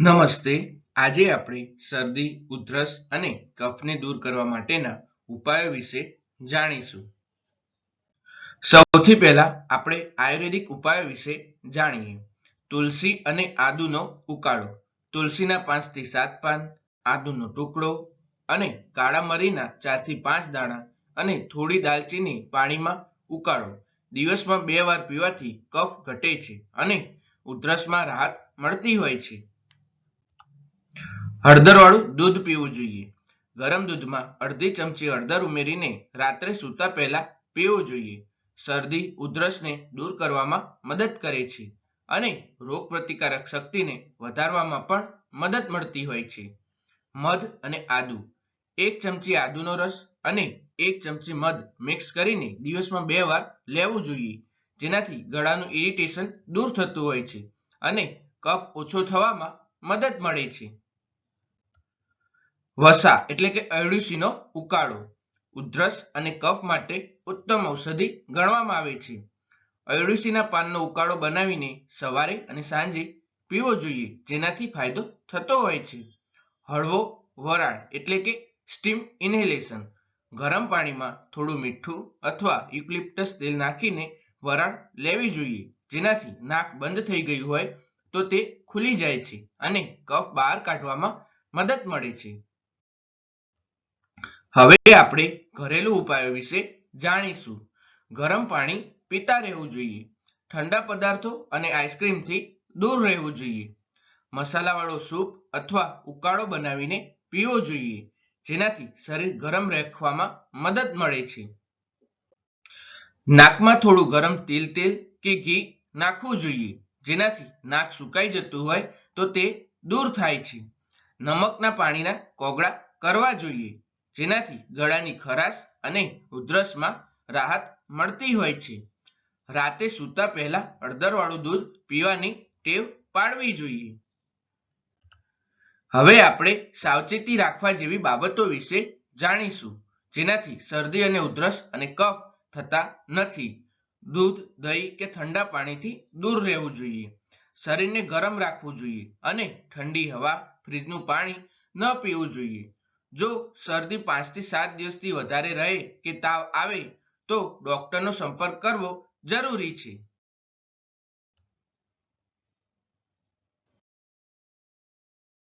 નમસ્તે. આજે આપણે શરદી, ઉધરસ અને કફને દૂર કરવા માટેના ઉપાયો વિશે જાણીશું. સૌથી પહેલા આપણે આયુર્વેદિક ઉપાયો વિશે જાણીએ. તુલસી અને આદુનો ઉકાળો. તુલસીના પાંચથી સાત પાન, આદુનો ટુકડો અને કાળા મરીના ચારથી પાંચ દાણા અને થોડી દાલચીની પાણીમાં ઉકાળો. દિવસમાં બે વાર પીવાથી કફ ઘટે છે અને ઉધરસમાં રાહત મળતી હોય છે. હળદરવાળું દૂધ પીવું જોઈએ. ગરમ દૂધમાં અડધી ચમચી હળદર ઉમેરીને રાત્રે સૂતા પહેલા પીવું જોઈએ. શરદી, ઉધરસને દૂર કરવામાં મદદ કરે છે અને રોગ પ્રતિકારક શક્તિને વધારવામાં પણ મદદ મળતી હોય છે. મધ અને આદુ. એક ચમચી આદુનો રસ અને એક ચમચી મધ મિક્સ કરીને દિવસમાં બે વાર લેવું જોઈએ, જેનાથી ગળાનું ઇરિટેશન દૂર થતું હોય છે અને કફ ઓછો થવામાં મદદ મળે છે. વસા એટલે કે અરડુસીનો ઉકાળો. ઉધરસ અને કફ માટે ઉત્તમ ઔષધિ ગણવામાં આવે છે. અરડુસીના પાનનો ઉકાળો બનાવીને સવારે અને સાંજે પીવો જોઈએ, જેનાથી ફાયદો થતો હોય છે. હળવો વરાળ એટલે કે સ્ટીમ ઇન્હેલેશન. ગરમ પાણીમાં થોડું મીઠું અથવા યુક્લિપ્ટસ તેલ નાખીને વરાળ લેવી જોઈએ, જેનાથી નાક બંધ થઈ ગયું હોય તો તે ખુલી જાય છે અને કફ બહાર કાઢવામાં મદદ મળે છે. હવે આપણે ઘરેલું ઉપાયો વિશે જાણીશું. ગરમ પાણી પીતા રહેવું જોઈએ, ઠંડા પદાર્થો અને આઈસ્ક્રીમથી દૂર રહેવું જોઈએ, મસાલાવાળો સૂપ અથવા ઉકાળો બનાવીને પીવો જોઈએ, જેનાથી શરીર ગરમ રાખવામાં મદદ મળે છે. નાકમાં થોડું ગરમ તેલ તેલ કે ઘી નાખવું જોઈએ, જેનાથી નાક સુકાઈ જતું હોય તો તે દૂર થાય છે. નમકના પાણીના કોગળા કરવા જોઈએ જેનાથી ગળાની ખરાશ અને ઉધરસમાં રાહત મળતી હોય છે. રાતે સૂતા પહેલા હળદરવાળું દૂધ પીવાની ટેવ પાડવી જોઈએ. હવે આપણે સાવચેતી રાખવા જેવી બાબતો વિશે જાણીશું, જેનાથી શરદી અને ઉધરસ અને કફ થતા નથી. દૂધ, દહીં કે ઠંડા પાણીથી દૂર રહેવું જોઈએ. શરીરને ગરમ રાખવું જોઈએ અને ઠંડી હવા, ફ્રીજનું પાણી ન પીવું જોઈએ. જો શરદી પાંચથી સાત દિવસથી વધારે રહે કે તાવ આવે તો ડોક્ટરનો સંપર્ક કરવો જરૂરી છે.